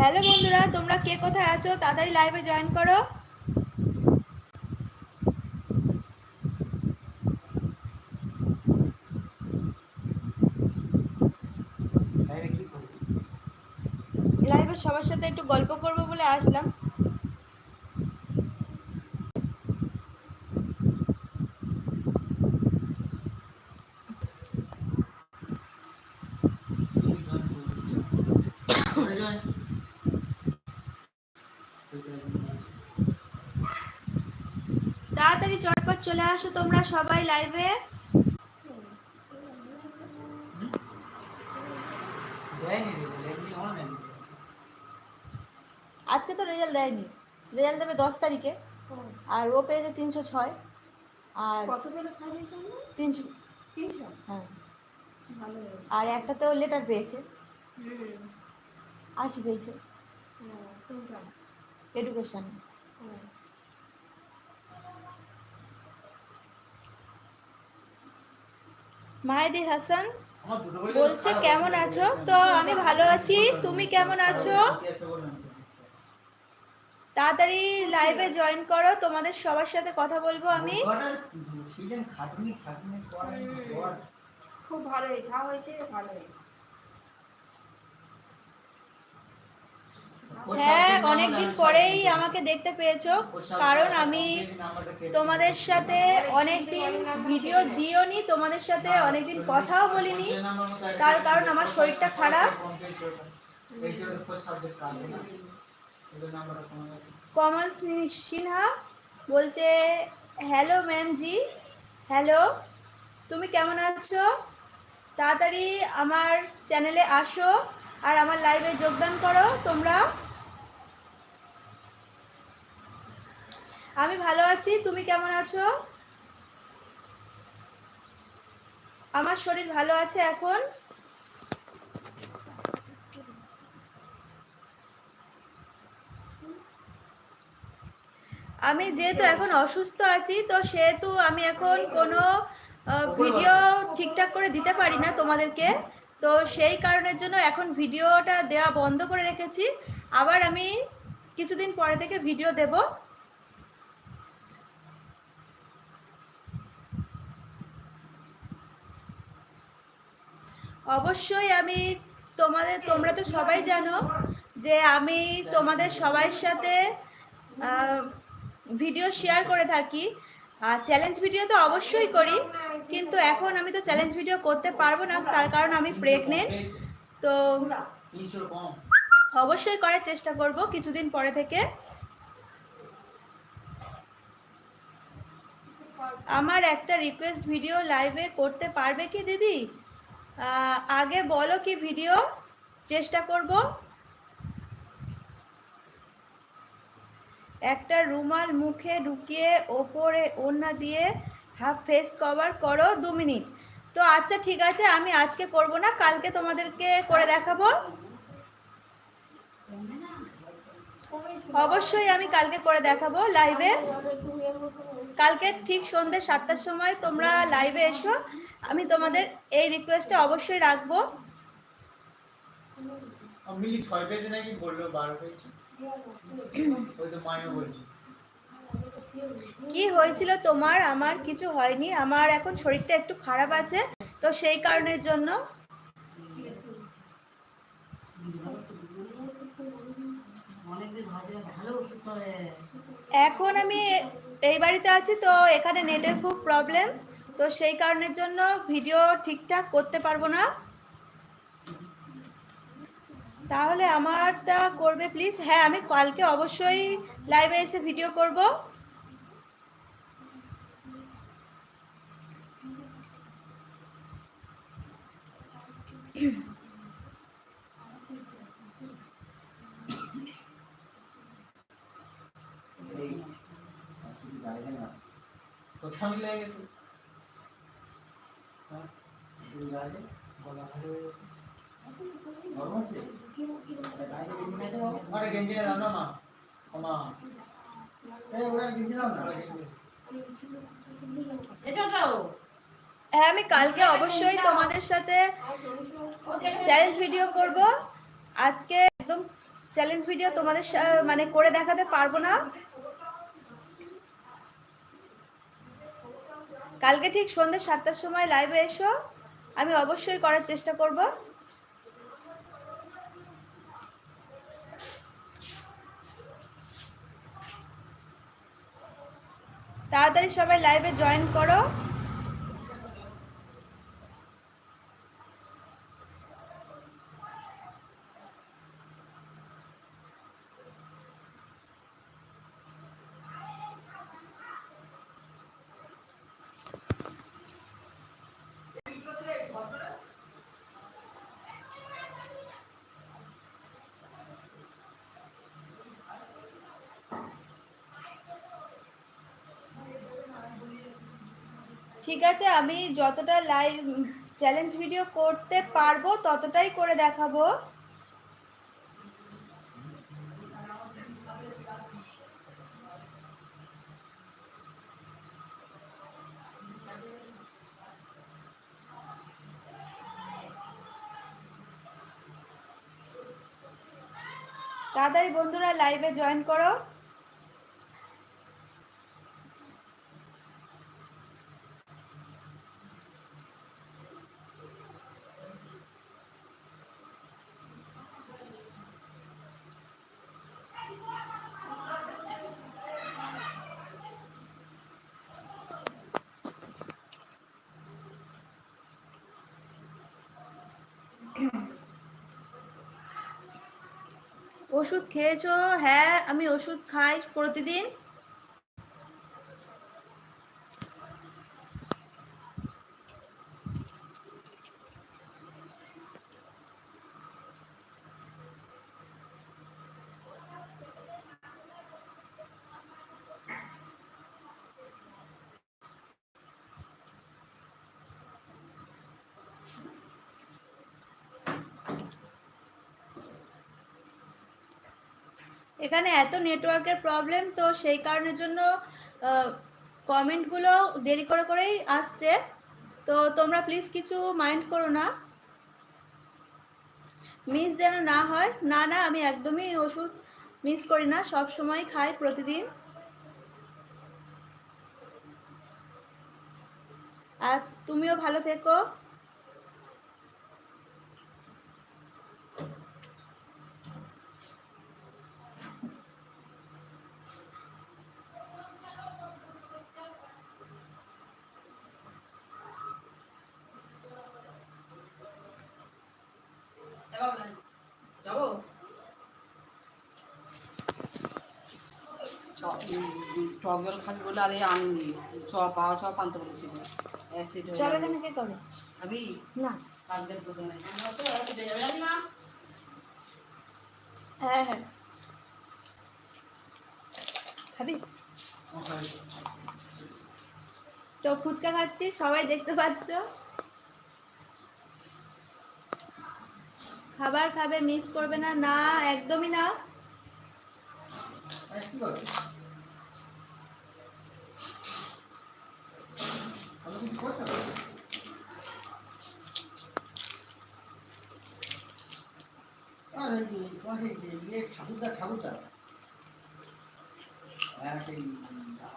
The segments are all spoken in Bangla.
হ্যালো বন্ধুরা তোমরা কে কোথায় আছো? তাড়াতাড়ি লাইভে জয়েন করো। লাইভে সবার সাথে একটু গল্প করব বলে আসলাম তাড়াতাড়ি চটপট চলে আসো তোমরা সবাই লাইভে আজকে তো রেজাল্ট দেয়নি। রেজাল্ট দেবে দশ তারিখে। আর ও পেয়েছে তিনশো ছয়। আর? তিনশো? হ্যাঁ। আর একটাতেও লেটার পেয়েছে। আশি পেয়েছে? এডুকেশন মাহেদি হাসান বলছে কেমন আছো? তো আমি ভালো আছি। তুমি কেমন আছো? তাড়াতাড়ি লাইভে জয়েন করো। তোমাদের সবার সাথে কথা বলব আমি। খুব ভালো হয়েছে যা হয়েছে। ভালো হয়েছে। হ্যাঁ অনেকদিন পরেই আমাকে দেখতে পেয়েছ, কারণ আমি তোমাদের সাথে অনেকদিন ভিডিও দিওনি, তোমাদের সাথে অনেকদিন কথাও বলিনি, তার কারণ আমার শরীরটা খারাপ। কমল সিনহা বলছে হ্যালো ম্যাম জি হ্যালো তুমি কেমন আছো? তাড়াতাড়ি আমার চ্যানেলে আসো আর আমার লাইভে যোগদান করো, তোমরা। আমি ভালো আছি, তুমি কেমন আছো? আমার শরীর ভালো আছে এখন? আমি যেহেতু এখন অসুস্থ আছি, তো সেহেতু আমি এখন কোনো ভিডিও ঠিকঠাক করে দিতে পারি না তোমাদেরকে। তো সেই কারণের জন্য এখন ভিডিওটা দেওয়া বন্ধ করে রেখেছি। আবার আমি কিছুদিন পরে থেকে ভিডিও দেব। অবশ্যই আমি তোমাদের, তোমরা তো সবাই জানো যে আমি তোমাদের সবার সাথে ভিডিও শেয়ার করে থাকি। আর চ্যালেঞ্জ ভিডিও তো অবশ্যই করি, কিন্তু এখন আমি তো চ্যালেঞ্জ ভিডিও করতে পারব না, তার কারণ আমি প্রেগনেন্ট তো অবশ্যই করার চেষ্টা করব কিছুদিন পরে থেকে। আমার একটা রিকোয়েস্ট ভিডিও লাইভে করতে পারবে কি দিদি? আগে বলো কি ভিডিও চেষ্টা করব। একটা রুমাল মুখে ঢুকিয়ে ওপরে ওড়না দিয়ে হাফ ফেস কভার করো দু মিনিট। তো আচ্ছা ঠিক আছে, আমি আজকে করব না, কালকে তোমাদেরকে করে দেখাবো। অবশ্যই আমি কালকে করে দেখাবো লাইভে কালকে ঠিক সন্ধ্যে সাতটার সময় তোমরা লাইভে এসো। আমি তোমাদের এই রিকোয়েস্টটা অবশ্যই রাখব। কি হয়েছিল তোমার? আমার কিছু হয়নি। আমার এখন শরীরটা একটু খারাপ আছে তো সেই কারণের জন্য। এখন আমি এই বাড়িতে আছি তো এখানে নেটের খুব প্রবলেম তো সেই কারণের জন্য ভিডিও ঠিকঠাক করতে পারব না। তাহলে আমারটা করবে প্লিজ হ্যাঁ আমি কালকে অবশ্যই লাইভে এসে ভিডিও করব। কোথাও লেগে গেছে হ্যাঁ? গলা ভালো আরে হ্যাঁ আমি কালকে অবশ্যই তোমাদের সাথে চ্যালেঞ্জ ভিডিও করব। আজকে একদম চ্যালেঞ্জ ভিডিও তোমাদের মানে করে দেখাতে পারব না। কালকে ঠিক সন্ধ্যে সাতটার সময় লাইভে এসো। আমি অবশ্যই করার চেষ্টা করব। তাড়াতাড়ি সবাই লাইভে জয়েন করো। ঠিক আছে, আমি যতটা লাইভ চ্যালেঞ্জ ভিডিও করতে পারব ততটাই করে দেখাবো। তাড়াতাড়ি বন্ধুরা লাইভে জয়েন করো। ওষুধ খেয়েছো? হ্যাঁ আমি ওষুধ খাই প্রতিদিন। এখানে এত নেটওয়ার্কের প্রবলেম তো সেই কারণের জন্য কমেন্টগুলো দেরি করে করেই আসছে। তো তোমরা প্লিজ কিছু মাইন্ড করো না। মিস যেন না হয়, না না, আমি একদমই ওষুধ মিস করি না, সব সময় খাই প্রতিদিন। আর তুমিও ভালো থেকো। টক জল খাবি বলে আরে আনিনি। পাওয়া আনতে বলেছিল অ্যাসিড। কেন কে করে? খাবি না। দোকানে না। হ্যাঁ হ্যাঁ। খাবি? তো ফুচকা খাচ্ছি সবাই দেখতে পাচ্ছ? খাবার খাবে মিস করবে না না একদমই না কি করে আমি কিছু করতে পারি আর এই যে তোমার এই যে ইয়ে ঠাকুরদা ঠাকুরদা আর সেই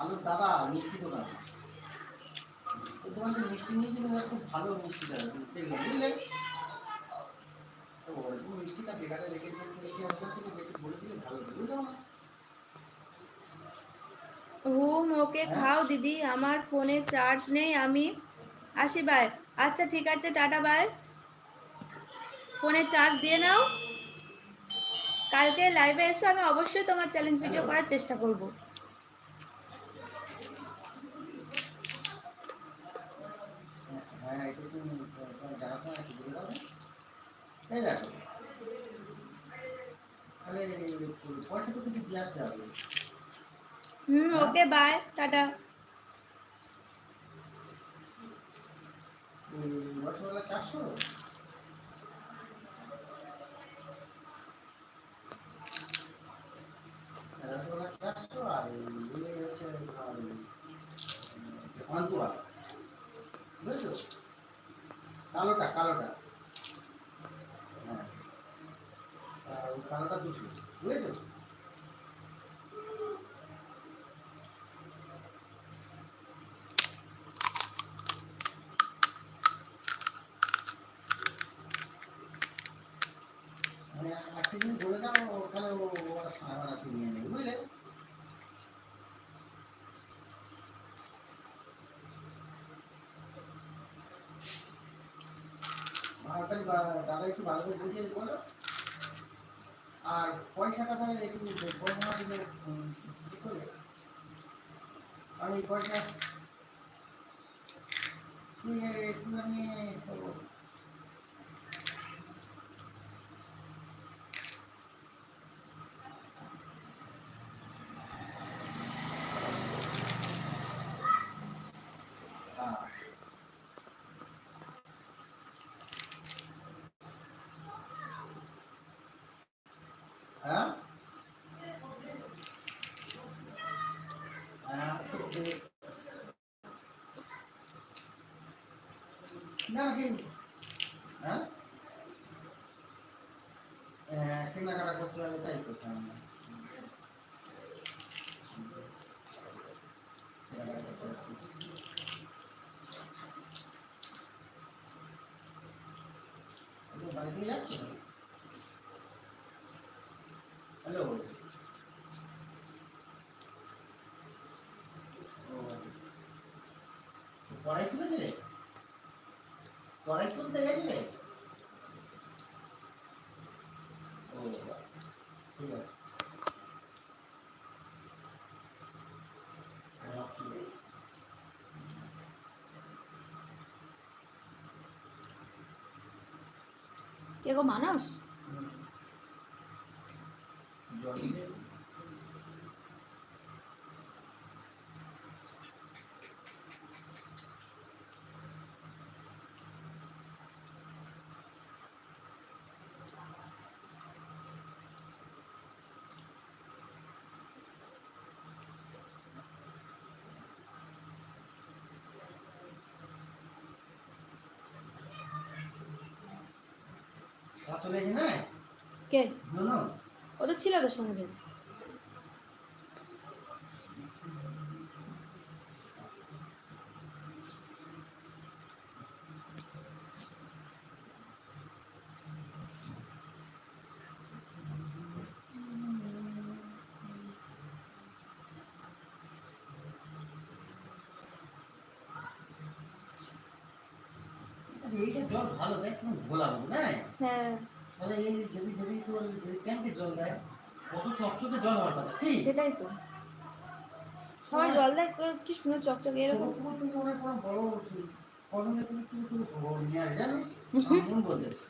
আলুর দাদা মিষ্টি দোকান ওই দোকান মিষ্টি নিয়েছিল খুব ভালো মিষ্টি দেয় দেখলাম বুঝলে ওরকম মিষ্টিটা বেকারে রেখেছে বলে দিলে ভালো বুঝলাম হুম ওকে খাও দিদি আমার ফোনে চার্জ নেই আমি আসি বাই আচ্ছা ঠিক আছে টাটা বাই ফোনে চার্জ দিয়ে নাও। কালকে লাইভে এসো আমি অবশ্যই তোমার চ্যালেঞ্জ ভিডিও করার চেষ্টা করব। হ্যাঁ পয়সা তো কিছু দিয়ে আসতে হবে? হুম ওকে বাই টাটা। কালোটা কালোটা। হ্যাঁ। কালারটা দুশো বুঝেছ মানে একটা জিনিস বলে দাও ওখানে ও ওরা সারা নিয়ে নেবে বুঝলে আর তাহলে বা- দাদা একটু ভালো করে বুঝিয়ে বলো আর পয়সাটা তাহলে একটু পয়সা দিলে কি করে? আমি পয়সা তুই একটু আমি হ্যাঁ হ্যাঁ হ্যাঁ ঠিক- না কি হ্যাঁ হ্যাঁ কেনাকাটা করতে হবে তাই করতাম না কেনাকাটা করতে হবে। তুমি বাড়ি দিয়ে যাচ্ছ হ্যালো কড়াই তুলেছিলে কড়াই তুলতে গেছিলে ও ঠিক আছে রাখছি। কে গো মানস হুম। কে? ও তো ছিল তো সঙ্গে। এইসব জল ভালো না? হ্যাঁ। তাহলে এই যদি যদি তোর ট্যাঙ্কের জল দেয় কত চকচকে জল হওয়ার কথা কি? সেটাই তো। সবাই জল দেয় কি শুনে চকচকে এরকম? তুমি মনে কোনো বড় কর্মে তুমি তুমি তুমি নিয়ে জানিস? বলতেছে।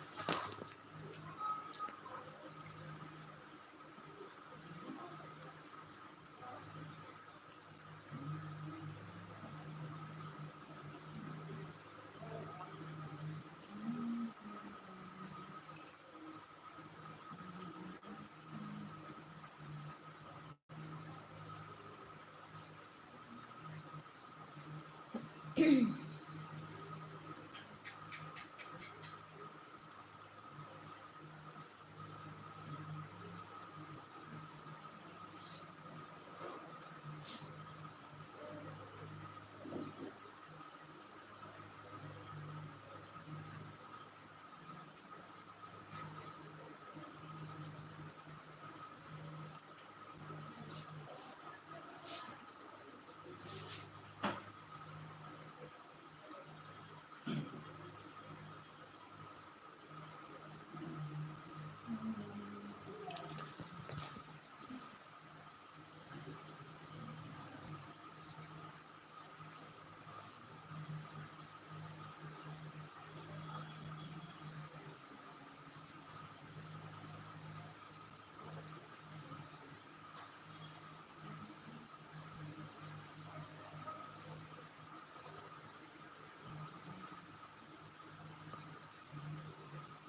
Kem.